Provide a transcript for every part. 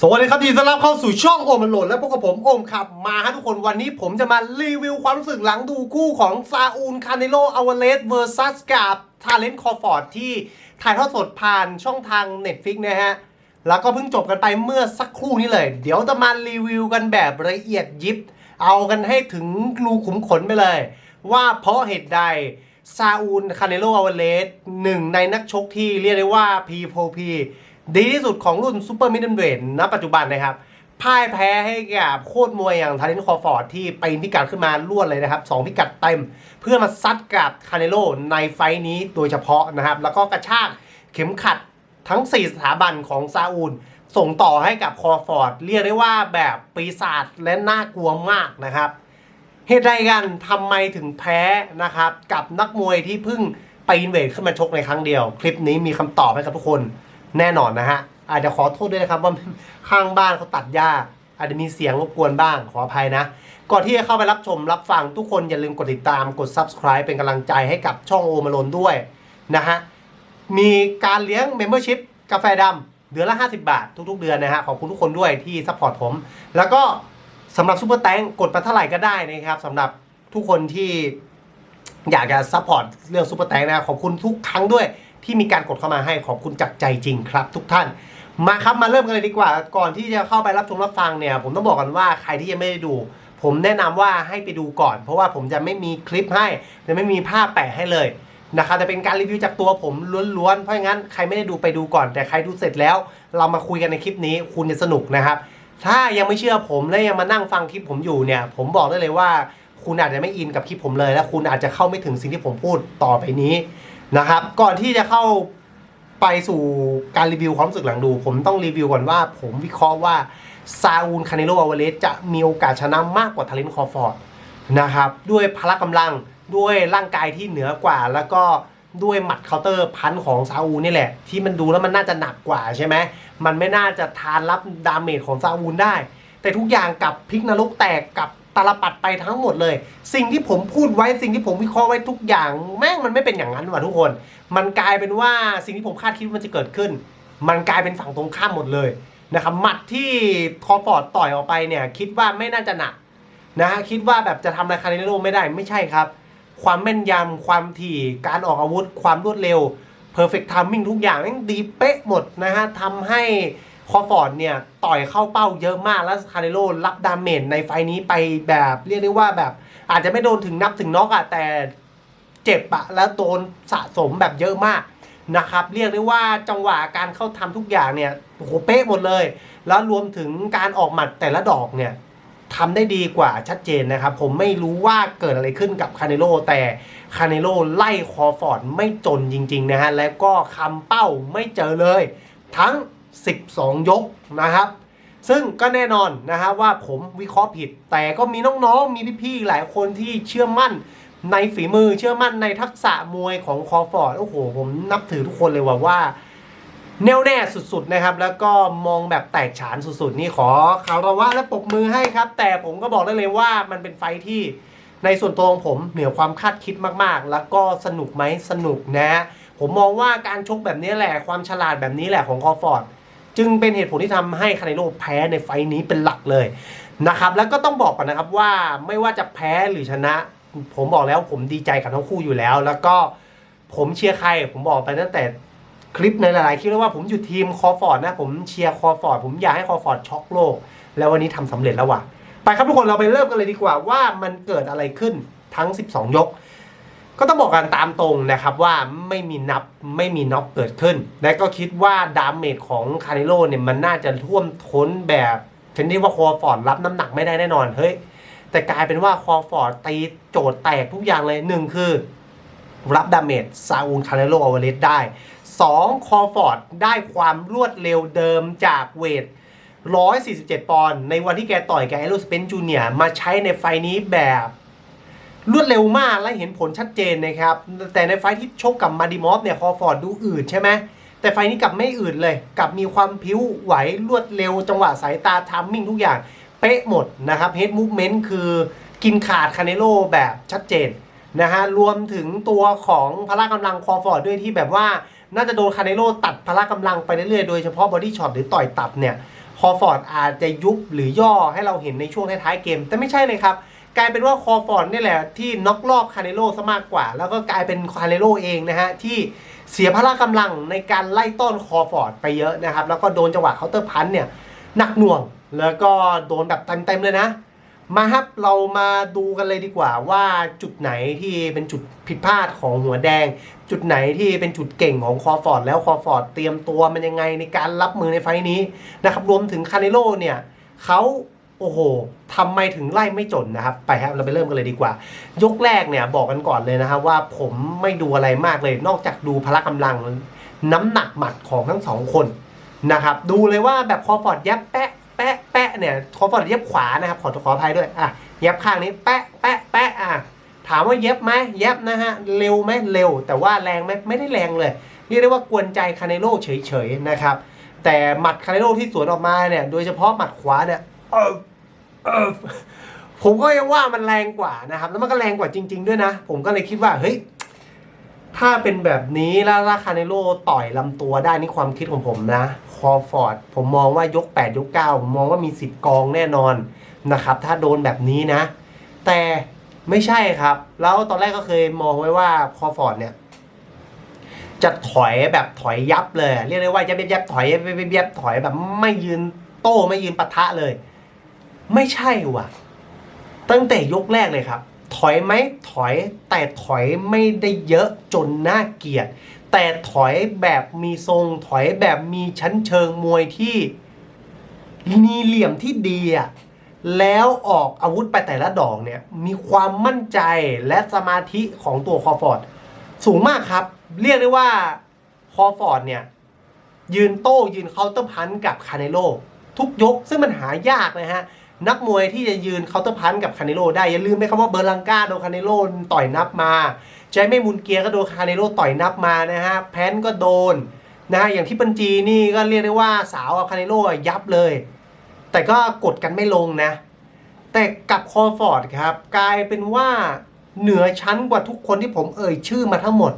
สวัสดีครับทีต้อนรับเข้าสู่ช่องโอมันโหลดและพบกับผมโอมครับมาฮะทุกคนวันนี้ผมจะมารีวิวความรู้สึกหลังดูคู่ของซาอูลคาเนโลอวเลสเวอร์ซัสกับทาเลนต์คอฟอร์ดที่ถ่ายทอดสดผ่านช่องทาง Netflix นะฮะ แล้วก็เพิ่งจบกันไปเมื่อสักครู่นี้เลย เดี๋ยวจะมารีวิวกันแบบละเอียดยิบ เอากันให้ถึงรูขุมขนไปเลย ว่าเพราะเหตุใดซาอูลคาเนโลอวเลสหนึ่งในนักชกที่เรียกได้ว่า P4P ดีที่สุดของรุ่นซูเปอร์มิดเดิลเวทณปัจจุบันนะครับพ่ายแพ้ให้กับโคตรมวยอย่างทาเลนคอฟอร์ดที่ไปพิกัดขึ้นมารวดเลยนะครับสองพิกัดเต็ม เพื่อมาซัดกับคาเนโลในไฟท์นี้โดยเฉพาะนะครับ แล้วก็กระชากเข็มขัดทั้ง 4 สถาบันของซาอูลส่งต่อให้กับคอฟอร์ด เรียกได้ว่าแบบปีศาจและน่ากลัวมากนะครับ เหตุใดกันทำไมถึงแพ้นะครับ กับนักมวยที่เพิ่งไปอินเวดขึ้นมาชกในครั้งเดียว คลิปนี้มีคำตอบให้กับทุกคน แน่นอนนะฮะ อาจจะขอโทษด้วยนะครับว่าข้างบ้านเขาตัดหญ้า อาจจะมีเสียงรบกวนบ้างขออภัยนะ ก่อนที่จะเข้าไปรับชมรับฟังทุกคนอย่าลืมกดติดตามกด subscribe เป็นกำลังใจให้กับช่องโอมาลนด้วยนะฮะ มีการเลี้ยง Membership กาแฟดำเดือนละ 50 บาท ทุก ๆ เดือนนะฮะขอบคุณทุกคนด้วยที่ซัพพอร์ตผม แล้วก็สำหรับซูเปอร์แตงกดมาเท่าไหร่ก็ได้นะครับสำหรับทุกคนที่อยากจะซัพพอร์ตเรื่องซูเปอร์แตงนะขอบคุณทุกครั้งด้วย ที่มีการกดเข้ามาให้ขอบคุณจากใจจริงครับ ทุกท่านมาครับมาเริ่มกันเลยดีกว่า ก่อนที่จะเข้าไปรับชมรับฟังเนี่ย ผมต้องบอกกันว่าใครที่ยังไม่ได้ดู ผมแนะนำว่าให้ไปดูก่อน เพราะว่าผมจะไม่มีคลิปให้จะไม่มีภาพแปะให้เลยนะครับจะเป็นการรีวิวจากตัวผมล้วนๆเพราะงั้นใครไม่ได้ดูไปดูก่อน แต่ใครดูเสร็จแล้ว เรามาคุยกันในคลิปนี้คุณจะสนุกนะครับ ถ้ายังไม่เชื่อผมและยังมานั่งฟังคลิปผมอยู่เนี่ย ผมบอกได้เลยว่า คุณอาจจะไม่อินกับคลิปผมเลย และคุณอาจจะเข้าไม่ถึงสิ่งที่ผมพูดต่อไปนี้ นะครับ ก่อนที่จะเข้าไปสู่การรีวิวความรู้สึกหลังดู ผมต้องรีวิวก่อนว่า ผมวิเคราะห์ว่าซาอูลคาเนโลอวาเลสจะมีโอกาสชนะมากกว่าทารินคอฟอร์ดนะครับด้วยพละกำลังด้วยร่างกายที่เหนือกว่า แล้วก็ด้วยหมัดเคาน์เตอร์พันของซาอูลนี่แหละ ที่มันดูแล้วมันน่าจะหนักกว่าใช่ไหมมันไม่น่าจะทานรับดาเมจของซาอูลได้ แต่ทุกอย่างกลับพลิกนรกแตกกับ ตาลปัดไปทั้งหมดเลย สิ่งที่ผมพูดไว้สิ่งที่ผมวิเคราะห์ไว้ทุกอย่าง แม่งมันไม่เป็นอย่างนั้นว่ะทุกคน มันกลายเป็นว่าสิ่งที่ผมคาดคิดมันจะเกิดขึ้น มันกลายเป็นฝั่งตรงข้ามหมดเลยนะครับหมัดที่คอฟอร์ดต่อยออกไปเนี่ย คิดว่าไม่น่าจะหนักนะฮะคิดว่าแบบจะทำอะไรคาร์เนโลไม่ได้ไม่ใช่ครับ ความแม่นยำความถี่การออกอาวุธ ความรวดเร็ว perfect timing ทุกอย่างแม่งดีเป๊ะหมดนะฮะทำให้ คอฟอร์ดเนี่ยต่อยเข้าเป้าเยอะมากแล้วคาร์เนโลรับดาเมจในไฟนี้ไปแบบเรียกได้ว่าแบบอาจจะไม่โดนถึงนับถึงน็อกอะแต่เจ็บอะแล้วโดนสะสมแบบเยอะมากนะครับ เรียกได้ว่าจังหวะการเข้าทำทุกอย่างเนี่ยโอ้โหเป๊ะหมดเลย แล้วรวมถึงการออกหมัดแต่ละดอกเนี่ยทำได้ดีกว่าชัดเจนนะครับ ผมไม่รู้ว่าเกิดอะไรขึ้นกับคาเนโลแต่คาเนโลไล่คอฟอร์ดไม่จนจริง ๆ นะฮะ แล้วก็คำเป้าไม่เจอเลย ทั้ง 12 ยกนะครับ ซึ่งก็แน่นอนนะฮะว่าผมวิเคราะห์ผิด แต่ก็มีน้องๆ มีพี่ๆ หลายคนที่เชื่อมั่นในฝีมือเชื่อมั่นในทักษะมวยของคอฟอร์ด โอ้โห ผมนับถือทุกคนเลยว่าว่า แน่วแน่สุดๆนะครับ แล้วก็มองแบบแตกฉานสุดๆ นี่ขอคารวะและปรบมือให้ครับ แต่ผมก็บอกได้เลยว่ามันเป็นไฟท์ที่ในส่วนตัวของผมเหนือความคาดคิดมากๆ แล้วก็สนุกไหมสนุกนะ ผมมองว่าการชกแบบนี้แหละความฉลาดแบบนี้แหละของคอฟอร์ด จึงเป็นเหตุผลที่ทำให้คาเนโลแพ้ในไฟท์นี้เป็นหลักเลยนะครับ แล้วก็ต้องบอกก่อนนะครับว่าไม่ว่าจะแพ้หรือชนะ ผมบอกแล้วผมดีใจกับทั้งคู่อยู่แล้ว แล้วก็ผมเชียร์ใคร ผมบอกไปตั้งแต่คลิปในหลายๆคลิปแล้วว่าผมอยู่ทีมคอฟอร์ดนะ ผมเชียร์คอฟอร์ดผมอยากให้คอฟอร์ดช็อกโลก แล้ววันนี้ทำสำเร็จแล้วว่ะไปครับทุกคนเราไปเริ่มกันเลยดีกว่าว่ามันเกิดอะไรขึ้นทั้ง 12 ยก ก็ต้องบอกกันตามตรงนะครับว่าไม่มีนับไม่มีน็อกเกิดขึ้น และก็คิดว่าดามเมจของคาริโลเนี่ยมันน่าจะท่วมท้นแบบชนิดว่าคอฟอร์ดรับน้ำหนักไม่ได้แน่นอนเฮ้ยแต่กลายเป็นว่าคอฟอร์ดตีโจทย์แตกทุกอย่างเลยหนึ่งคือ รับดาเมจซาอูลคาเนโลอวาเลสได้ 2. คอฟอร์ดได้ความรวดเร็วเดิมจากเวท 147 ปอนด์ในวันที่แกต่อยกับเอโรสเปนจูเนียมาใช้ในไฟล์นี้แบบ รวดเร็วมากและเห็นผลชัดเจนนะครับ แต่ในไฟที่ชกกับมาดิมอฟเนี่ยคอฟอร์ดดูอืดใช่ไหมแต่ไฟนี้กลับไม่อืดเลย กลับมีความพิ้วไหวรวดเร็ว จังหวะสายตาทัมมิ่งทุกอย่างเป๊ะหมดนะครับเฮดมูฟเมนต์คือกินขาดคาเนโลแบบชัดเจนนะฮะรวมถึงตัวของพละกำลังคอฟอร์ดด้วยที่แบบว่าน่าจะโดนคาเนโลตัดพละกำลังไปเรื่อยๆ โดยเฉพาะบอดี้ช็อตหรือต่อยตับเนี่ยคอฟอร์ดอาจจะยุบหรือย่อให้เราเห็นในช่วงท้ายๆเกม แต่ไม่ใช่เลยครับ กลายเป็นว่าคอฟอร์ดนี่แหละที่น็อกรอบคาเนโลซะมากกว่า แล้วก็กลายเป็นคาเนโลเองนะฮะที่เสียพละกำลังในการไล่ต้อนคอฟอร์ดไปเยอะนะครับ แล้วก็โดนจังหวะเคาน์เตอร์พันเนี่ยหนักหน่วง แล้วก็โดนแบบเต็มๆเลยนะ มาครับเรามาดูกันเลยดีกว่าว่าจุดไหนที่เป็นจุดผิดพลาดของหัวแดง จุดไหนที่เป็นจุดเก่งของคอฟอร์ดแล้วคอฟอร์ดเตรียมตัวมันยังไงในการรับมือในไฟล์นี้นะครับรวมถึงคาเนโลเนี่ยเขา โอ้โหทำไมถึงไล่ไม่จนนะครับ ไปครับเราไปเริ่มกันเลยดีกว่า ยกแรกเนี่ยบอกกันก่อนเลยนะครับว่าผมไม่ดูอะไรมากเลย นอกจากดูพละกำลังน้ำหนักหมัดของทั้งสองคนนะครับดูเลยว่าแบบคอฟอร์ดยับแปะแปะแปะเนี่ยคอฟอร์ดเย็บขวานะครับขอขออภัยด้วยอะเย็บข้างนี้แปะแปะแปะอะถามว่าเย็บไหมเย็บนะฮะเร็วไหมเร็ว แต่ว่าแรงไหมไม่ได้แรงเลยเรียกได้ว่ากวนใจคาเนโร่เฉยๆนะครับแต่หมัดคาเนโร่ที่สวนออกมาเนี่ยโดยเฉพาะหมัดขวาเนี่ย เออเออผมก็ยังว่ามันแรงกว่านะครับ แล้วมันก็แรงกว่าจริง ๆ ด้วยนะ ผมก็เลยคิดว่าเฮ้ยถ้าเป็นแบบนี้แล้วลาคาเนโร่ต่อยลำตัวได้นี่ความคิดของผมนะ คอฟอร์ด ผมมองว่ายก 8 ยก 9 ผมมองว่ามีสิทธิ์กองแน่นอนนะครับ ถ้าโดนแบบนี้นะ แต่ไม่ใช่ครับ แล้วตอนแรกก็เคยมองไว้ว่าคอฟอร์ดเนี่ย จะถอยแบบถอยยับเลย เรียกได้ว่ายับยับยับถอยยับยับยับยับถอยแบบไม่ยืนโต้ไม่ยืนปะทะเลย ไม่ใช่ว่ะ ตั้งแต่ยกแรกเลยครับ ถอยไหมถอยแต่ถอยไม่ได้เยอะจนน่าเกลียด แต่ถอยแบบมีทรง ถอยแบบมีชั้นเชิงมวยที่มีเหลี่ยมที่ดีอะแล้วออกอาวุธไปแต่ละดอกเนี่ย มีความมั่นใจและสมาธิของตัวคอฟอร์ดสูงมากครับ เรียกได้ว่าคอฟอร์ดเนี่ย ยืนโต้ยืนเคาน์เตอร์พันกับคาเนโลทุกยกซึ่งมันหายากนะฮะ นักมวยที่จะยืนเคาน์เตอร์พันกับคาเนโลได้ อย่าลืมนะครับว่าเบอร์ลังกาโดนคาเนโลต่อยนับมาใช้ไม่มุนเกียร์ก็โดนคาเนโลต่อยนับมานะฮะแพนก็โดนนะฮะอย่างที่ปัญจีนี่ก็เรียกได้ว่าสาวกับคาเนโลยับเลย แต่ก็กดกันไม่ลงนะ แต่กับคอฟอร์ดครับ กลายเป็นว่าเหนือชั้นกว่าทุกคนที่ผมเอ่ยชื่อมาทั้งหมด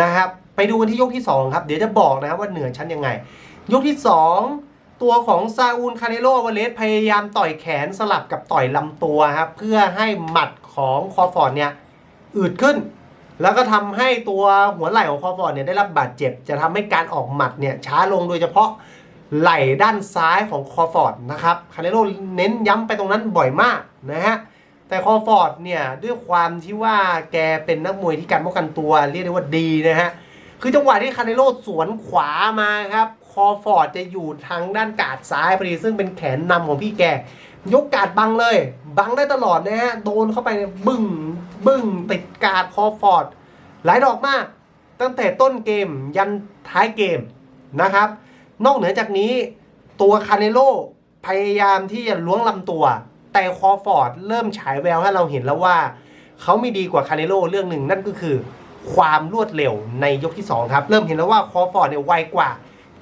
นะครับ ไปดูกันที่ยกที่ 2 ครับ เดี๋ยวจะบอกนะครับว่าเหนือชั้นยังไง ยกที่ 2 ตัวของซาอูลคาเนโลวาเลสพยายามต่อยแขนสลับกับต่อยลำตัวครับเพื่อให้หมัดของคอฟอร์ดเนี่ยอืดขึ้น แล้วก็ทำให้ตัวหัวไหล่ของคอฟอร์ดเนี่ยได้รับบาดเจ็บ จะทำให้การออกหมัดเนี่ยช้าลงโดยเฉพาะไหล่ด้านซ้ายของคอฟอร์ดนะครับคาเนโรเน้นย้ำไปตรงนั้นบ่อยมากนะฮะแต่คอฟอร์ดเนี่ยด้วยความที่ว่าแกเป็นนักมวยที่การป้องกันตัวเรียกได้ว่าดีนะฮะ คือจังหวะที่คาเนโรสวนขวามาครับ คอฟอร์ดจะอยู่ทางด้านกาดซ้ายพอดีซึ่งเป็นแขนนำของพี่แก ยกกาดบังเลย บังได้ตลอดนะฮะ โดนเข้าไปเนี่ยบึ้งบึ้งติดกาดคอฟอร์ด หลายดอกมาก ตั้งแต่ต้นเกมยันท้ายเกมนะครับ นอกเหนือจากนี้ตัวคาเนโลพยายามที่จะล้วงลำตัว แต่คอฟอร์ดเริ่มฉายแววให้เราเห็นแล้วว่า เขาไม่ดีกว่าคาเนโลเรื่องหนึ่งนั่นก็คือ ความรวดเร็วในยกที่ 2 ครับ เริ่มเห็นแล้วว่าคอฟอร์ดเนี่ยไวกว่า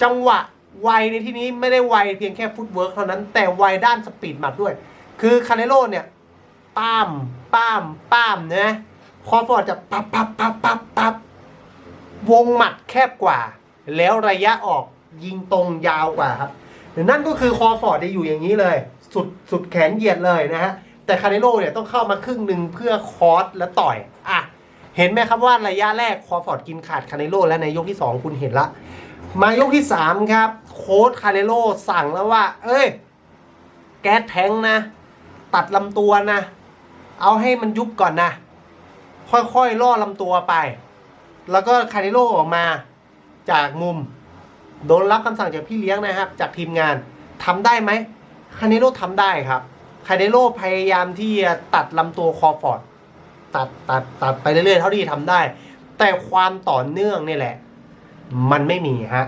จังหวะไวในที่นี้ไม่ได้ไวเพียงแค่ฟุตเวิร์กเท่านั้นแต่ไวด้านสปีดหมัดด้วย คือคาเนโลเนี่ยป้ามป้ามป้ามนะคอฟอร์ดจะปับปับปับปับปับวงหมัดแคบกว่า แล้วระยะออกยิงตรงยาวกว่าครับนั่นก็คือคอฟอร์ดจะอยู่อย่างนี้เลย สุดสุดแขนเหยียดเลยนะฮะแต่คาเนโลเนี่ยต้องเข้ามาครึ่งหนึ่งเพื่อคอร์สและต่อยอะ เห็นไหมครับว่าระยะแรกคอฟอร์ดกินขาดคาเนโลแล้วในยกที่ 2 คุณเห็นละ มายกที่ 3 ครับ โค้ชคาเนโลสั่งแล้วว่า เอ้ย แก๊สแทงนะ ตัดลำตัวนะ เอาให้มันยุบก่อนนะ ค่อยๆล่อลำตัวไป แล้วก็คาเนโลออกมาจากมุม โดนรับคำสั่งจากพี่เลี้ยงนะครับ จากทีมงานทำได้ไหมคาเนโลทำได้ครับคาเนโลพยายามที่จะตัดลำตัวคอฟอร์ด ตัดตัดตัดไปเรื่อยๆเท่าที่ทำได้ แต่ความต่อเนื่องนี่แหละ มันไม่มีฮะ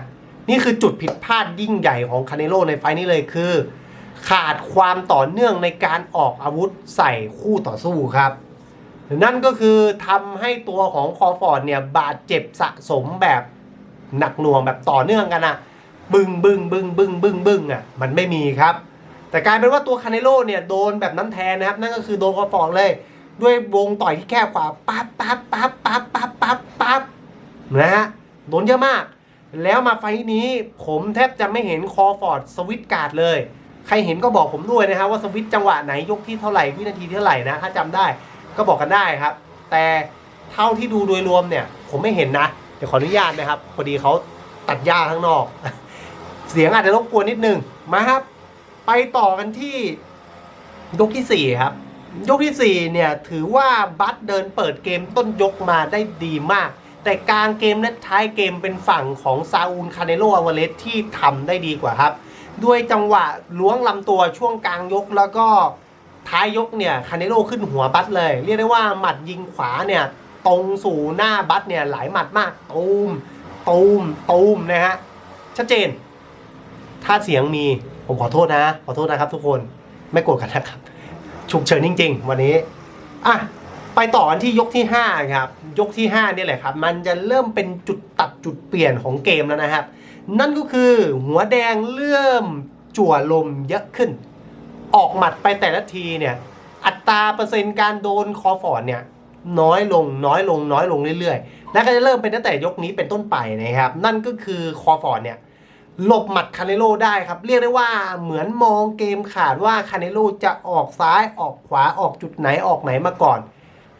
นี่คือจุดผิดพลาดยิ่งใหญ่ของคาเนโลในไฟล์นี้เลยคือ ขาดความต่อเนื่องในการออกอาวุธใส่คู่ต่อสู้ครับนั่นก็คือทำให้ตัวของคอฟอร์ดเนี่ยบาดเจ็บสะสมแบบหนักหน่วงแบบต่อเนื่องกันอะบึ้งบึ้งบึ้งบึ้งบึ้งบึ้งอะมันไม่มีครับ แต่กลายเป็นว่าตัวคาเนโลเนี่ยโดนแบบนั้นแทนนะครับ นั่นก็คือโดนคอฟอร์ดเลย ด้วยวงต่อยที่แคบกว่าปั๊บปั๊บปั๊บปั๊บปั๊บปั๊บปั๊บนะฮะโดนเยอะมาก แล้วมาไฟนี้ผมแทบจะไม่เห็นคอฟอร์ดสวิตการ์ดเลย ใครเห็นก็บอกผมด้วยนะครับว่าสวิตจังหวะไหนยกที่เท่าไหร่วินาทีเท่าไหร่นะ ถ้าจำได้ก็บอกกันได้ครับ แต่เท่าที่ดูโดยรวมเนี่ย ผมไม่เห็นนะเดี๋ยวขออนุญาตนะครับพอดีเขาตัดหญ้าข้างนอก เสียงอาจจะรบกวนนิดนึงมาครับ ไปต่อกันที่ยกที่4ครับ ยกทีสี่ 4 เนี่ย ถือว่าบัตเดินเปิดเกมต้นยกมาได้ดีมาก แต่กลางเกมและท้ายเกมเป็นฝั่งของซาอูลคาเนโลอาวาเลสที่ทำได้ดีกว่าครับ ด้วยจังหวะล้วงลำตัวช่วงกลางยกแล้วก็ท้ายยกเนี่ยคาเนโลขึ้นหัวบัตเลย เรียกได้ว่าหมัดยิงขวาเนี่ยตรงสู่หน้าบัตเนี่ยหลายหมัดมากตูมตูมตูมนะฮะชัดเจน ถ้าเสียงมีผมขอโทษนะ ขอโทษนะครับทุกคนไม่โกรธกันนะครับ ฉุกเฉินจริง ๆ วันนี้อะไปต่อกันที่ยกที่5ครับยกที่5เนี่ยแหละครับ มันจะเริ่มเป็นจุดตัดจุดเปลี่ยนของเกมแล้วนะครับ นั่นก็คือหัวแดงเริ่มจั่วลมเยอะขึ้น ออกหมัดไปแต่ละทีเนี่ย อัตราเปอร์เซ็นต์การโดนคอฟอร์ดเนี่ยน้อยลงน้อยลงน้อยลงเรื่อยๆ แล้วก็จะเริ่มเป็นตั้งแต่ยกนี้เป็นต้นไปนะครับ นั่นก็คือคอฟอร์ดเนี่ย หลบหมัดคาเนโลได้ครับ เรียกได้ว่าเหมือนมองเกมขาดว่าคาเนโลจะออกซ้ายออกขวาออกจุดไหนออกไหนมาก่อน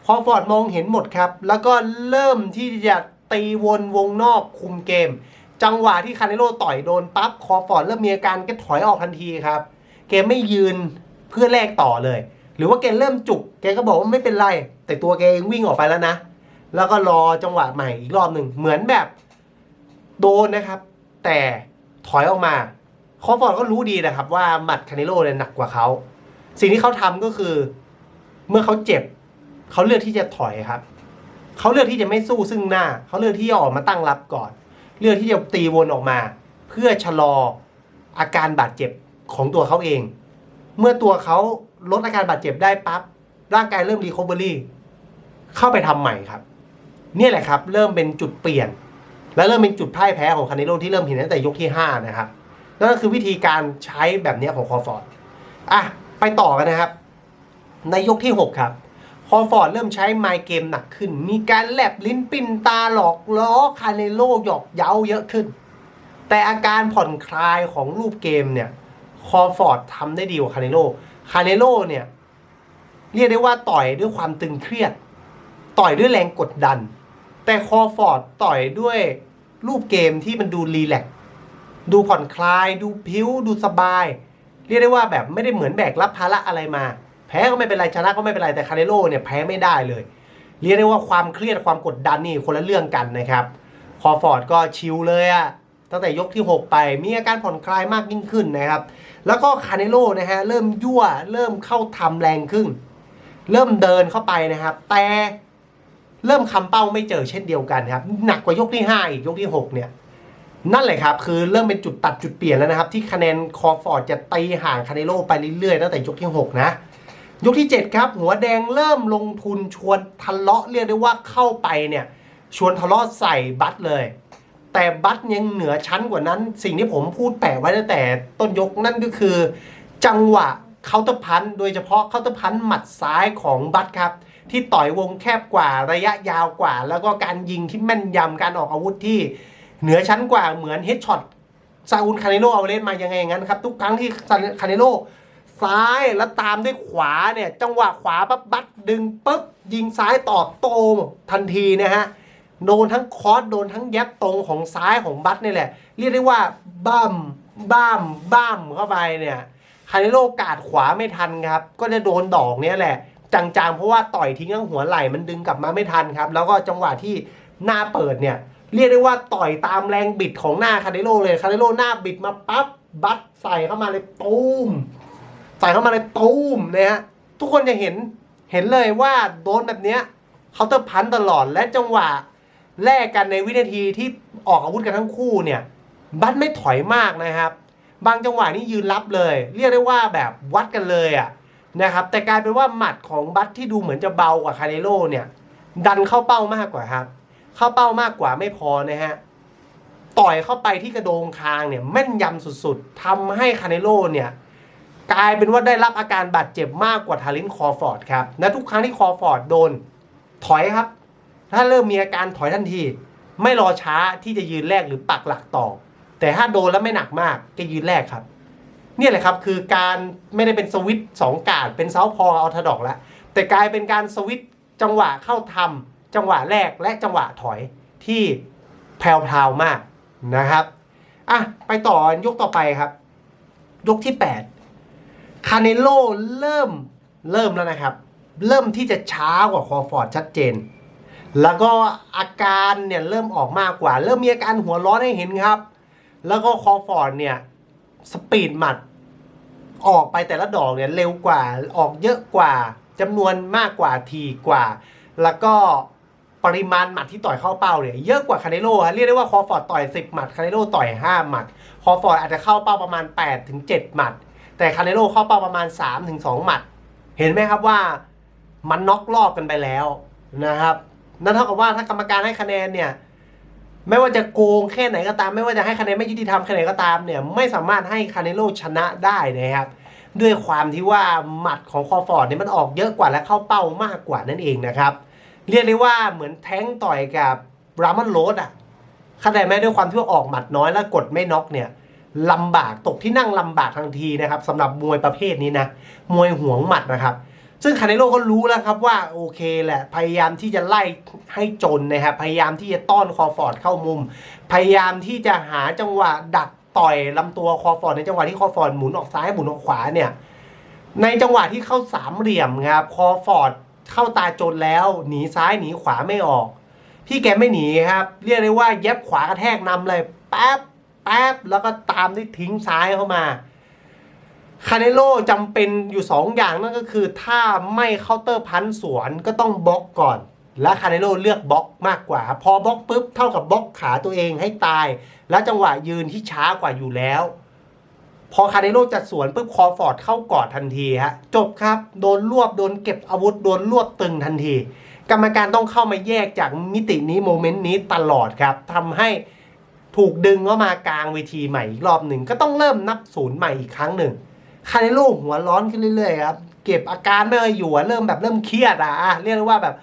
คอฟอร์ดมองเห็นหมดครับ แล้วก็เริ่มที่จะตีวนวงนอกคุมเกม จังหวะที่คาเนโลต่อยโดนปั๊บคอฟอร์ดเริ่มมีอาการก็ถอยออกทันทีครับ เกมไม่ยืนเพื่อแลกต่อเลย หรือว่าแกเริ่มจุกแกก็บอกว่าไม่เป็นไร แต่ตัวแกเองวิ่งออกไปแล้วนะ แล้วก็รอจังหวะใหม่อีกรอบหนึ่งเหมือนแบบโดนนะครับ แต่ ถอยออกมาคอฟอร์ดก็รู้ดีนะครับว่าหมัดคาเนโลเนี่ยหนักกว่าเขา สิ่งที่เขาทำก็คือ เมื่อเขาเจ็บ เขาเลือกที่จะถอยครับ เขาเลือกที่จะไม่สู้ซึ่งหน้า เขาเลือกที่จะออกมาตั้งรับก่อน เลือกที่จะตีวนออกมา เพื่อชะลออาการบาดเจ็บของตัวเขาเอง เมื่อตัวเขาลดอาการบาดเจ็บได้ปั๊บร่างกายเริ่มรีคอเวอรี่เข้าไปทำใหม่ครับ เนี่ยแหละครับ เริ่มเป็นจุดเปลี่ยน และเริ่มเป็นจุดพ่ายแพ้ของคานิโลที่เริ่มเห็นตั้งแต่ยกที่ 5 นะครับนั่นก็คือวิธีการใช้แบบนี้ของคอฟอร์ดอะไปต่อกันนะครับ ในยกที่ 6 ครับคอฟอร์ดเริ่มใช้ไมค์เกมหนักขึ้น มีการแลบลิ้นปิ้นตาหลอกล้อคาเนโลหยอกเย้าเยอะขึ้น แต่อาการผ่อนคลายของรูปเกมเนี่ยคอฟอร์ดทำได้ดีกว่าคาเนโลคาเนโลเนี่ยเรียกได้ว่าต่อยด้วยความตึงเครียด ต่อยด้วยแรงกดดัน แต่คอฟอร์ดต่อยด้วยรูปเกมที่มันดูรีแลกดูผ่อนคลาย ดูพิ้วดูสบาย เรียกได้ว่าแบบไม่ได้เหมือนแบกรับภาระอะไรมา แพ้ก็ไม่เป็นไร ชนะก็ไม่เป็นไร แต่คาเนโลเนี่ยแพ้ไม่ได้เลย เรียกได้ว่าความเครียดความกดดันนี่คนละเรื่องกันนะครับ คอฟอร์ดก็ชิลเลยอะตั้งแต่ยกที่ 6 ไปมีอาการผ่อนคลายมากยิ่งขึ้นนะครับ แล้วก็คาเนโลนะฮะเริ่มยั่วเริ่มเข้าทำแรงขึ้น เริ่มเดินเข้าไปนะครับ แต่ เริ่มคำเป้าไม่เจอเช่นเดียวกันครับหนักกว่ายกที่ 5 อีกยกที่ 6 เนี่ย นั่นแหละครับ คือเริ่มเป็นจุดตัดจุดเปลี่ยนแล้วนะครับ ที่คะแนนคอฟอร์ดจะตีห่างคาเนโลไปเรื่อยๆตั้งแต่ยกที่ 6 นะ ยกที่ 7 ครับ หัวแดงเริ่มลงทุนชวนทะเลาะเรียกได้ว่าเข้าไปเนี่ยชวนทะเลาะใส่บัตเลย แต่บัตยังเหนือชั้นกว่านั้น สิ่งที่ผมพูดแปะไว้ตั้งแต่ต้นยกนั่นก็คือ จังหวะเคาน์เตอร์พันโดยเฉพาะเคาน์เตอร์พันหมัดซ้ายของบัตครับ ที่ต่อยวงแคบกว่าระยะยาวกว่า แล้วก็การยิงที่แม่นยำการออกอาวุธที่เหนือชั้นกว่าเหมือนเฮดช็อตซาอุลคาเนโลเอาเล่นมายังไงอย่างนั้นครับ ทุกครั้งที่คาเนโลซ้ายแล้วตามด้วยขวาเนี่ย จังหวะขวาปั๊บบัตดึงปุ๊บยิงซ้ายตอบโต้ทันทีนะฮะโดนทั้งคอร์สโดนทั้งแยบตรงของซ้ายของบัตนี่แหละ เรียกได้ว่าบ้ามบ้ามบ้ามเข้าไปเนี่ยคาเนโลกาดขวาไม่ทันครับ ก็จะโดนดอกเนี้ยแหละ จังๆ เพราะว่าต่อยทิ้งทั้งหัวไหล่มันดึงกลับมาไม่ทันครับ แล้วก็จังหวะที่หน้าเปิดเนี่ย เรียกได้ว่าต่อยตามแรงบิดของหน้าคาเนโลเลยคาเนโลหน้าบิดมาปั๊บบัตใส่เข้ามาเลยตูมใส่เข้ามาเลยตูมนะฮะทุกคนจะเห็นเห็นเลยว่าโดนแบบเนี้ยเคาน์เตอร์พันตลอดและจังหวะแลกกันในวินาทีที่ออกอาวุธกันทั้งคู่เนี่ย บัตไม่ถอยมากนะครับ บางจังหวะนี่ยืนรับเลย เรียกได้ว่าแบบวัดกันเลยอะ นะครับแต่กลายเป็นว่าหมัดของบัตที่ดูเหมือนจะเบากว่าคาเนโลเนี่ยดันเข้าเป้ามากกว่าครับ เข้าเป้ามากกว่าไม่พอนะฮะต่อยเข้าไปที่กระโดงคางเนี่ยแม่นยำสุดๆทำให้คาเนโลเนี่ยกลายเป็นว่าได้รับอาการบาดเจ็บมากกว่าทารินคอฟอร์ดครับและทุกครั้งที่คอฟอร์ดโดนถอยครับ ถ้าเริ่มมีอาการถอยทันที ไม่รอช้าที่จะยืนแรกหรือปักหลักต่อ แต่ถ้าโดนแล้วไม่หนักมากก็ยืนแรกครับ เนี่ยแหละครับคือการไม่ได้เป็นสวิตสองการ์ดเป็นเซาพอเอาทดอกแล้วแต่กลายเป็นการสวิตจังหวะเข้าทำจังหวะแรกและจังหวะถอยที่แพรวๆมากนะครับอะไปต่อยกต่อไปครับ ยกที่8คาเนโลเริ่มเริ่มแล้วนะครับ เริ่มที่จะช้ากว่าคอฟอร์ดชัดเจน แล้วก็อาการเนี่ยเริ่มออกมากกว่า เริ่มมีอาการหัวร้อนให้เห็นครับ แล้วก็คอฟอร์ดเนี่ย สปีดหมัด ออกไปแต่ละดอกเนี่ยเร็วกว่าออกเยอะกว่าจำนวนมากกว่าทีกว่า แล้วก็ปริมาณหมัดที่ต่อยเข้าเป้าเนี่ยเยอะกว่าคาเนโร่ฮะเรียกได้ว่าคอฟอร์ดต่อย 10 หมัดคาเนโร่ต่อย 5 หมัด คอฟอร์ดอาจจะเข้าเป้าประมาณ 8 ถึง 7 หมัด แต่คาเนโร่เข้าเป้าประมาณ 3 ถึง 2 หมัด เห็นไหมครับว่ามันน็อกรอบกันไปแล้วนะครับ นั่นเท่ากับว่าถ้ากรรมการให้คะแนนเนี่ย ไม่ว่าจะโกงแค่ไหนก็ตาม ไม่ว่าจะให้คะแนนไม่ยุติธรรมแค่ไหนก็ตามเนี่ยไม่สามารถให้คาเนโร่ชนะได้นะครับ ด้วยความที่ว่าหมัดของคอฟอร์ดเนี่ยมันออกเยอะกว่าและเข้าเป้ามากกว่านั่นเองนะครับ เรียกได้ว่าเหมือนแท้งต่อยกับรามอนโรสอะเข้าใจไหมด้วยความที่ว่าออกหมัดน้อยแล้วกดไม่น็อกเนี่ยลำบากตกที่นั่งลำบากทันทีนะครับสำหรับมวยประเภทนี้นะมวยห่วงหมัดนะครับ ซึ่งคาเนโร่ก็รู้แล้วครับว่าโอเคแหละ พยายามที่จะไล่ให้จนนะครับ พยายามที่จะต้อนคอฟอร์ดเข้ามุม พยายามที่จะหาจังหวะดักต่อยลำตัวคอฟอร์ดในจังหวะที่คอฟอร์ดหมุนออกซ้ายหมุนออกขวาเนี่ย ในจังหวะที่เข้าสามเหลี่ยมครับคอฟอร์ดเข้าตาจนแล้วหนีซ้ายหนีขวาไม่ออก พี่แกไม่หนีครับ เรียกได้ว่าเย็บขวากระแทกนำเลยแป๊บแป๊บแล้วก็ตามด้วยทิ้งซ้ายเข้ามา คาเนโลจำเป็นอยู่สองอย่างนั่นก็คือถ้าไม่เคาน์เตอร์พันสวนก็ต้องบล็อกก่อน และคาเนโลเลือกบล็อกมากกว่า พอบล็อกปุ๊บเท่ากับบล็อกขาตัวเองให้ตาย และจังหวะยืนที่ช้ากว่าอยู่แล้ว พอคาเนโลจัดสวนปุ๊บคอฟอร์ดเข้ากอดทันทีฮะจบครับ โดนรวบโดนเก็บอาวุธโดนรวบตึงทันที กรรมการต้องเข้ามาแยกจากมิตินี้โมเมนต์นี้ตลอดครับทำให้ถูกดึงเข้ามากลางเวทีใหม่อีกรอบหนึ่งก็ต้องเริ่มนับศูนย์ใหม่อีกครั้งหนึ่ง คาเนโลหัวร้อนขึ้นเรื่อยๆครับ เก็บอาการไม่ค่อยอยู่เริ่มแบบเริ่มเครียดอะเรียกได้ว่าแบบ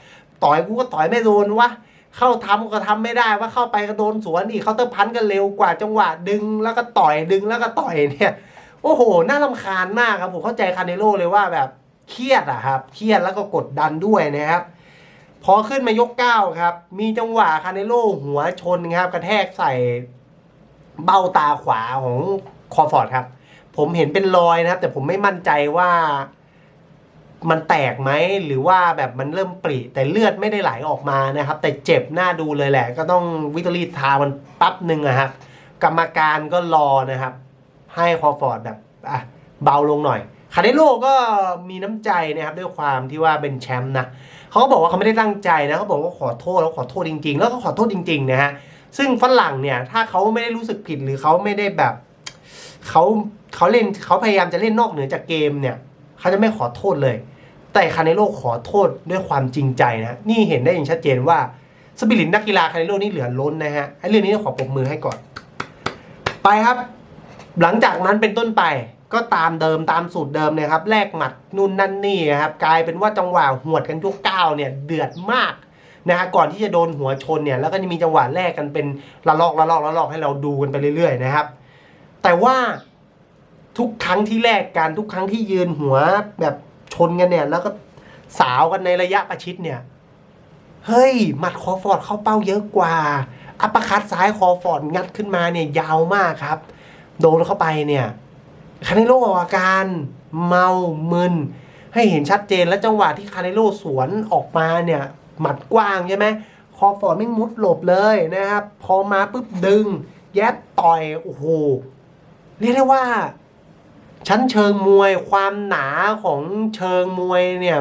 ต่อยกูก็ต่อยไม่โดนวะเข้าทำก็ทำไม่ได้ว่าเข้าไปก็โดนสวนอีกเขาเตอร์พันกันเร็วกว่าจังหวะดึงแล้วก็ต่อยดึงแล้วก็ต่อยเนี่ยโอ้โห น่าลำคาญมากครับ ผมเข้าใจคาเนโร่เลยว่าแบบเครียดอะครับเครียดแล้วก็กดดันด้วยนะครับ พอขึ้นมายกเก้าครับ มีจังหวะคาเนโร่หัวชนครับ กระแทกใส่เบ้าตาขวาของคอฟอร์ดครับ ผมเห็นเป็นรอยนะครับ แต่ผมไม่มั่นใจว่ามันแตกไหมหรือว่าแบบมันเริ่มปริแต่เลือดไม่ได้ไหลออกมานะครับ แต่เจ็บหน้าดูเลยแหละ ก็ต้องวิตาลีทามันปั๊บหนึ่งอะครับ กรรมการก็รอนะครับ ให้คอฟอร์ดแบบอะเบาลงหน่อยคาเนโลก็มีน้ำใจนะครับด้วยความที่ว่าเป็นแชมป์นะเขาก็บอกว่าเขาไม่ได้ตั้งใจนะเขาบอกว่าขอโทษแล้วขอโทษจริง ๆ แล้วก็ขอโทษจริงๆนะฮะซึ่งฝรั่งเนี่ยถ้าเขาไม่ได้รู้สึกผิดหรือเขาไม่ได้แบบเขา เขาเล่นเขาพยายามจะเล่นนอกเหนือจากเกมเนี่ยเขาจะไม่ขอโทษเลย แต่คาเนโลขอโทษด้วยความจริงใจนะนี่เห็นได้อย่างชัดเจนว่าสปิริตนักกีฬาคาเนโลนี่เหลือล้นนะฮะไอ้เรื่องนี้ขอปรบมือให้ก่อน ไปครับ หลังจากนั้นเป็นต้นไปก็ตามเดิมตามสูตรเดิมนี่ยครับแลกหมัดนู่นนั่นนี่นครับกลายเป็นว่าจังหวะหวดกันยกเก้าเนี่ยเดือดมากนะฮะก่อนที่จะโดนหัวชนเนี่ยแล้วก็จะมีจังหวะแลกกันเป็นระลอกระลอกระลอกให้เราดูกันไปเรื่อยๆนะครับ แต่ว่า ทุกครั้งที่แลกกันทุกครั้งที่ยืนหัวแบบชนกันเนี่ย แล้วก็สาวกันในระยะประชิดเนี่ย เฮ้ย หมัดคอฟอร์ดเข้าเป้าเยอะกว่า อัปคัตซ้ายคอฟอร์ดงัดขึ้นมาเนี่ยยาวมากครับ โดนเข้าไปเนี่ยคาเนโลออกอาการเมามึน ให้เห็นชัดเจนและจังหวะที่คาเนโลสวนออกมาเนี่ย หมัดกว้างใช่ไหมคอฟอร์ดไม่มุดหลบเลยนะครับ พอมาปุ๊บดึง แยบต่อย โอ้โห เรียกได้ว่า ชั้นเชิงมวยความหนาของเชิงมวยเนี่ย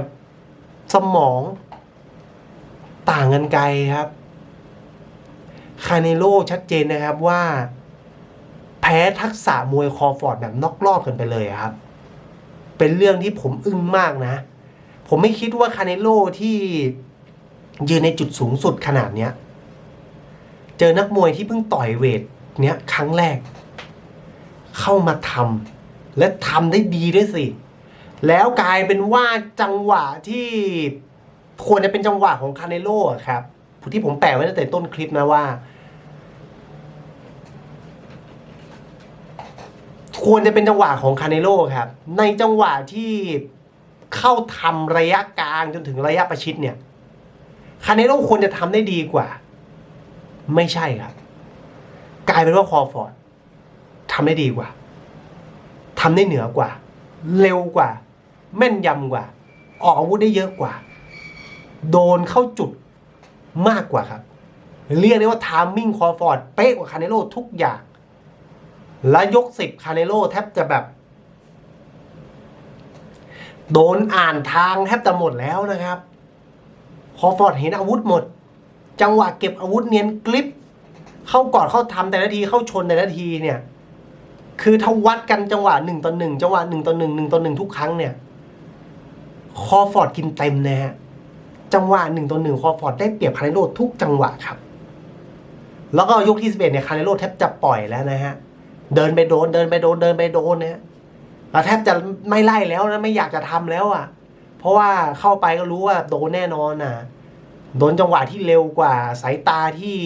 สมองต่างกันไกลครับ คาเนโลชัดเจนนะครับว่า แพ้ทักษะมวยคอฟอร์ดแบบนอกรอบกันไปเลยครับ เป็นเรื่องที่ผมอึ้งมากนะ ผมไม่คิดว่าคาเนโลที่ยืนในจุดสูงสุดขนาดเนี้ย เจอนักมวยที่เพิ่งต่อยเวทเนี้ยครั้งแรก เข้ามาทำ และทำได้ดีด้วยสิ แล้วกลายเป็นว่าจังหวะที่ควรจะเป็นจังหวะของคาเนโลครับที่ผมแปะไว้ตั้งแต่ต้นคลิปนะว่า ควรจะเป็นจังหวะของคาเนโลครับ ในจังหวะที่เข้าทำระยะกลางจนถึงระยะประชิดเนี่ยคาเนโลควรจะทำได้ดีกว่า ไม่ใช่ครับ กลายเป็นว่าคอฟอร์ดทำได้ดีกว่า ทำได้เหนือกว่า เร็วกว่า แม่นยำกว่า ออกอาวุธได้เยอะกว่า โดนเข้าจุดมากกว่าครับ เรียกได้ว่าทามมิ่งคอฟอร์ดเป๊ะกว่าคาเนโลทุกอย่าง และยกสิบคาเนโลแทบจะแบบ โดนอ่านทางแทบจะหมดแล้วนะครับคอฟอร์ดเห็นอาวุธหมด จังหวะเก็บอาวุธเนียนกริป เข้ากอดเข้าทำแต่ละทีเข้าชนแต่ละทีเนี่ย คือถ้าวัดกันจังหวะหนึ่งต่อหนึ่งจังหวะหนึ่งต่อหนึ่งหนึ่งต่อหนึ่งทุกครั้งเนี่ย คอฟอร์ดกินเต็มนะฮะจังหวะหนึ่งต่อหนึ่งคอฟอร์ดได้เปรียบคาร์เนโรทุกจังหวะครับ แล้วก็ยกที่สิบเอ็ดเนี่ยคาร์เนโรแทบจะปล่อยแล้วนะฮะเดินไปโดนเดินไปโดนเดินไปโดนเนี่ยเราแทบจะไม่ไล่แล้วนะไม่อยากจะทำแล้วอะ เพราะว่าเข้าไปก็รู้ว่าโดนแน่นอนน่ะ โดนจังหวะที่เร็วกว่า สายตาที่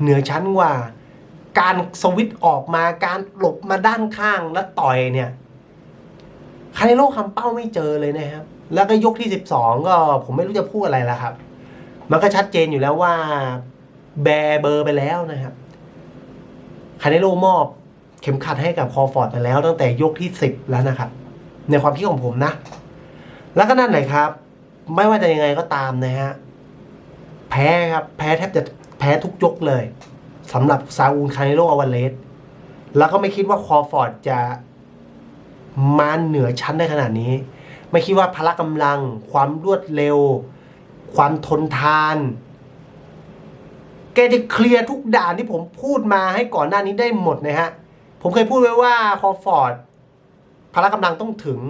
เหนือชั้นกว่า การสวิตออกมาการหลบมาด้านข้างแล้วต่อยเนี่ยคาเนโลคำเป้าไม่เจอเลยนะครับ แล้วก็ยกที่สิบสองก็ผมไม่รู้จะพูดอะไรแล้วครับ มันก็ชัดเจนอยู่แล้วว่า แบร์เบอร์ไปแล้วนะครับคาเนโลมอบเข็มขัดให้กับคอฟอร์ดไปแล้ว ตั้งแต่ยกที่สิบแล้วนะครับ ในความคิดของผมนะ แล้วก็นั่นแหละครับ ไม่ว่าจะยังไงก็ตามนะฮะแพ้ครับ แพ้แทบจะแพ้ทุกยกเลย สำหรับซาอูลคาเนโลอวาเลสแล้วก็ไม่คิดว่าคอฟอร์ดจะมาเหนือชั้นได้ขนาดนี้ ไม่คิดว่าพละกำลัง ความรวดเร็ว ความทนทาน แกจะเคลียร์ทุกด่านที่ผมพูดมาให้ก่อนหน้านี้ได้หมดนะฮะ ผมเคยพูดไว้ว่าคอฟอร์ดพละกำลังต้องถึง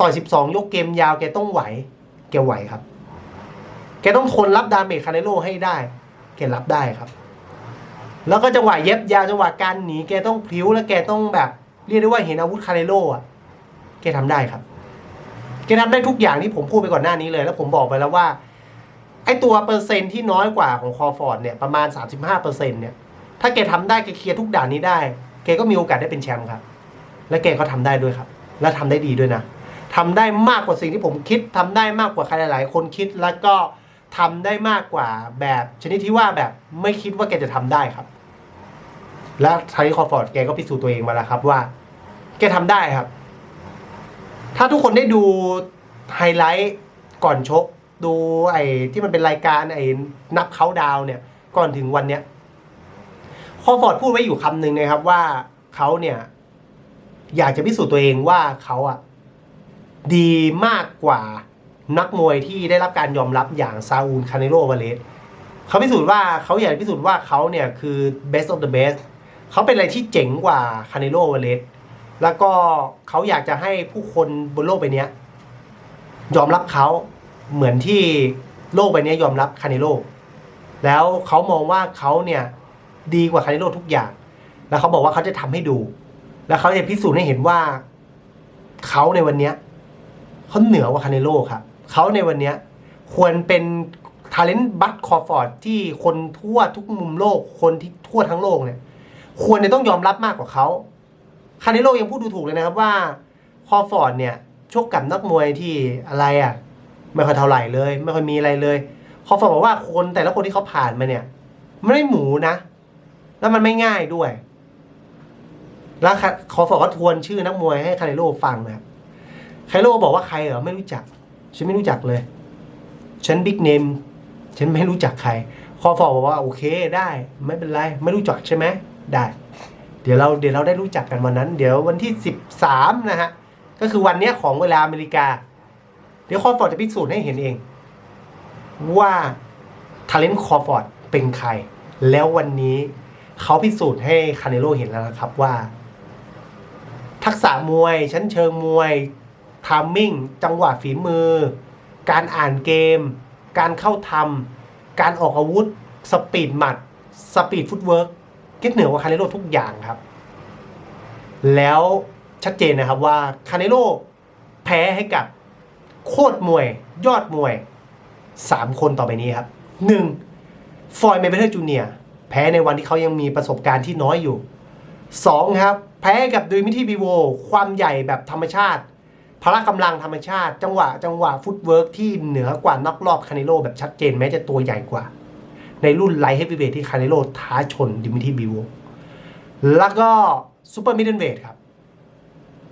ต่อย 12 ยกเกมยาวแกต้องไหว แกไหวครับ แกต้องทนรับดาเมจคาเนโลให้ได้ แกรับได้ครับ แล้วก็จังหวะเย็บยาวจังหวะการหนีแกต้องพลิ้วและแกต้องแบบ เรียกได้ว่าเห็นอาวุธคาเนโลอะแกทำได้ครับแกทำได้ทุกอย่างที่ผมพูดไปก่อนหน้านี้เลย แล้วผมบอกไปแล้วว่า ไอตัวเปอร์เซ็นที่น้อยกว่าของคอฟอร์ดเนี่ยประมาณ 35เปอร์เซ็นต์เนี่ยถ้าแกทำได้แกเคลียร์ทุกด่านนี้ได้แกก็มีโอกาสได้เป็นแชมป์ครับ และแกก็ทำได้ด้วยครับ และทำได้ดีด้วยนะทำได้มากกว่าสิ่งที่ผมคิดทำได้มากกว่าใครหลาย ๆ คนคิดแล้วก็ ทำได้มากกว่าแบบชนิดที่ว่าแบบไม่คิดว่าแกจะทำได้ครับ และไทคอฟอร์ดแกก็พิสูจน์ตัวเองมาแล้วครับว่า แกทำได้ครับ ถ้าทุกคนได้ดูไฮไลท์ก่อนชก ดูไอ้ที่มันเป็นรายการไอ้นับเขาดาวเนี่ย ก่อนถึงวันเนี้ยคอฟอร์ดพูดไว้อยู่คำหนึ่งนะครับว่าเขาเนี่ย อยากจะพิสูจน์ตัวเองว่าเขาอะดีมากกว่า นักมวยที่ได้รับการยอมรับอย่างซาอูลคาเนโรวาเลสเขาพิสูจน์ว่าเขาอยากพิสูจน์ว่าเขาเนี่ยคือ best of the best เขาเป็นอะไรที่เจ๋งกว่าคาเนโรวาเลสแล้วก็เขาอยากจะให้ผู้คนบนโลกใบนี้ยอมรับเขาเหมือนที่โลกใบนี้ยอมรับคาเนโรแล้วเขามองว่าเขาเนี่ยดีกว่าคาเนโรทุกอย่าง แล้วเขาบอกว่าเขาจะทำให้ดู แล้วเขาจะพิสูจน์ให้เห็นว่าเขาในวันเนี้ยเขาเหนือกว่าคาเนโรครับ เขาในวันเนี้ยควรเป็นทาเลนต์บัตคอฟอร์ดที่คนทั่วทุกมุมโลก คนที่ทั่วทั้งโลกเนี่ย ควรจะต้องยอมรับมากกว่าเขาคาเนโรยังพูดดูถูกเลยนะครับว่าคอฟอร์ดเนี่ยชกกับนักมวยที่อะไรอะ ไม่ค่อยเท่าไหร่เลย ไม่ค่อยมีอะไรเลยคอฟอร์ดบอกว่าคนแต่ละคนที่เขาผ่านมาเนี่ยมันไม่หมูนะ แล้วมันไม่ง่ายด้วย แล้วคอฟอร์ดก็ทวนชื่อนักมวยให้คาเนโรฟังนะครับคาเนโรบอกว่าใครเหรอไม่รู้จัก ฉันไม่รู้จักเลย ฉันบิ๊กเนม ฉันไม่รู้จักใคร คอฟอร์บอกว่าโอเคได้ ไม่เป็นไร ไม่รู้จักใช่ไหมได้ เดี๋ยวเราเดี๋ยวเราได้รู้จักกันวันนั้น เดี๋ยววันที่สิบสามนะฮะ ก็คือวันเนี้ยของเวลาอเมริกา เดี๋ยวคอฟอร์ดจะพิสูจน์ให้เห็นเอง ว่าทาเลนต์คอฟอร์ดเป็นใคร แล้ววันนี้เขาพิสูจน์ให้คาเนโรเห็นแล้วนะครับว่า ทักษะมวย ชั้นเชิงมวย ทามมิ่งจังหวะฝีมือ การอ่านเกม การเข้าทำการออกอาวุธ สปีดหมัด สปีดฟุตเวิร์กเก็ตเหนือกว่าคาเนโรทุกอย่างครับ แล้วชัดเจนนะครับว่าคาเนโรแพ้ให้กับโคตรมวยยอดมวยสามคนต่อไปนี้ครับหนึ่งฟอยเมเบเทอร์จูเนียแพ้ในวันที่เขายังมีประสบการณ์ที่น้อยอยู่ 2 ครับ แพ้กับดูมิทีบีโว ความใหญ่แบบธรรมชาติ พละกำลังธรรมชาติ จังหวะ จังหวะฟุตเวิร์กที่เหนือกว่านักรอบคาเนโลแบบชัดเจนแม้จะตัวใหญ่กว่า ในรุ่นไลท์เฮฟวีเวทที่คาเนโลท้าชนดิมิทีบีโวแล้วก็ซูเปอร์มิดเดิลเวทครับ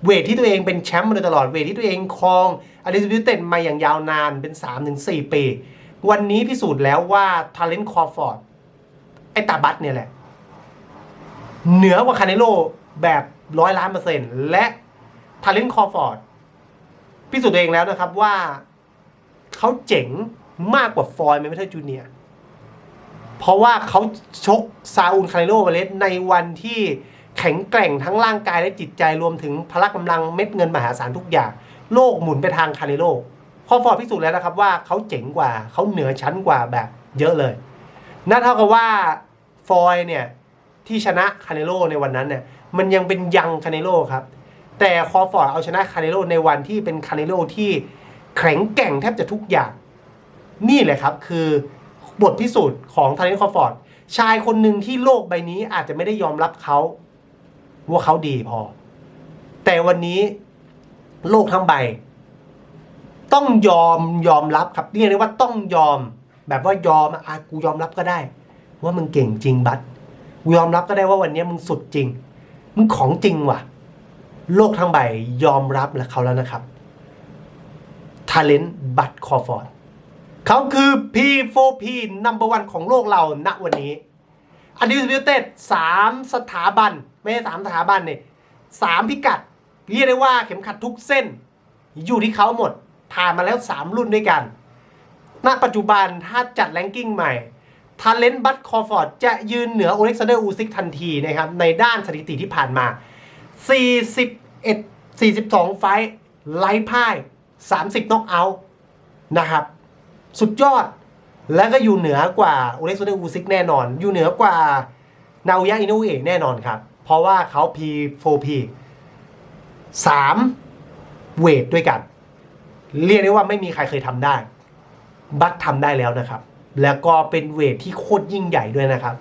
เวทที่ตัวเองเป็นแชมป์มาโดยตลอดเวทที่ตัวเองครองอดิส p ิ t เต็มาอย่างยาวนานเป็น 3-4 ปี วันนี้พิสูจน์แล้วว่าทาเลนต์คอร์ฟอร์ดไอตาบัตเนี่ยแหละ เหนือกว่าคาเนโลแบบร้อยล้านเปอร์เซ็นต์และทาเลนต์คอร์ฟอร์ด พิสูจน์ตัวเองแล้วนะครับว่าเขาเจ๋งมากกว่าฟอยล์เมเทอร์จูเนียเพราะว่าเขาชกซาอุลคาเนโลวาเลสในวันที่แข็งแกร่งทั้งร่างกายและจิตใจรวมถึงพละกำลังเม็ดเงินมหาศาลทุกอย่าง โลกหมุนไปทางคาเนโลคอฟอร์ดพิสูจน์แล้วนะครับว่าเขาเจ๋งกว่าเขาเหนือชั้นกว่าแบบเยอะเลยนั่นเท่ากับว่าฟอยเนี่ยที่ชนะคาเนโลในวันนั้นเนี่ยมันยังเป็นยังคาเนโลครับ แต่คอฟอร์ดเอาชนะคาเนโลในวันที่เป็นคาเนโลที่แข็งแกร่งแทบจะทุกอย่าง นี่แหละครับคือบทพิสูจน์ของทาเลนคอฟอร์ดชายคนหนึ่งที่โลกใบนี้อาจจะไม่ได้ยอมรับเขาว่าเขาดีพอ แต่วันนี้โลกทั้งใบ ต้องยอมยอมรับครับเรียกได้ว่าต้องยอม แบบว่ายอมอะกูยอมรับก็ได้ ว่ามึงเก่งจริงบัสกูยอมรับก็ได้ว่าวันนี้มึงสุดจริงมึงของจริงว่ะ โลกทั้งใบยอมรับแล้วเขาแล้วนะครับ Talent บัตคอฟอร์ดเขาคือ P4P number one ของโลกเราณวันนี้อันดิสพิวเต็ดสามสถาบัน ไม่ใช่สามสถาบันเนี่ยสามพิกัด เรียกได้ว่าเข็มขัดทุกเส้น อยู่ที่เขาหมด ผ่านมาแล้ว 3 รุ่นด้วยกัน ณ ปัจจุบันถ้าจัดแรงกิ้งใหม่ทาเลนต์บัตคอฟอร์ดจะยืนเหนือโอเล็กซานเดอร์อูซิกทันทีนะครับในด้านสถิติที่ผ่านมา 41 42 ไฟท์ไล่พ่าย 30 น็อกเอาท์นะครับ สุดยอด แล้วก็อยู่เหนือกว่าโอเล็กซานเดนอูซิกแน่นอน อยู่เหนือกว่านาวยะอินูเอะแน่นอนครับ เพราะว่าเขา P4P 3 เวทด้วยกัน เรียกได้ว่าไม่มีใครเคยทำได้ บัตทำได้แล้วนะครับ แล้วก็เป็นเวทที่โคตรยิ่งใหญ่ด้วยนะครับ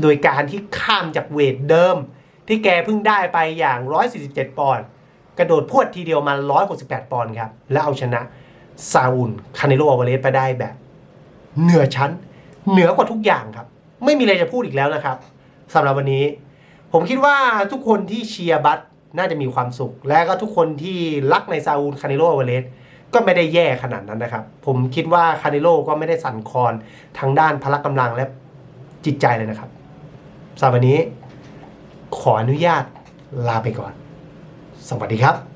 โดยการที่ข้ามจากเวทเดิม ที่แกเพิ่งได้ไปอย่าง 147 ปอนด์กระโดดพวดทีเดียวมา 168 ปอนด์ครับ แล้วเอาชนะซาอุลคาเนโลอวาเลสไปได้แบบ เหนือชั้น เหนือกว่าทุกอย่างครับ ไม่มีอะไรจะพูดอีกแล้วนะครับสำหรับวันนี้ ผมคิดว่าทุกคนที่เชียร์บัตน่าจะมีความสุข และก็ทุกคนที่รักในซาอูลคาเนโลอวาเลสก็ไม่ได้แย่ขนาดนั้นนะครับ ผมคิดว่าคาเนโลก็ไม่ได้สั่นคลอนทางด้านพละกำลังและจิตใจเลยนะครับสำหรับวันนี้ ขออนุญาตลาไปก่อน สวัสดีครับ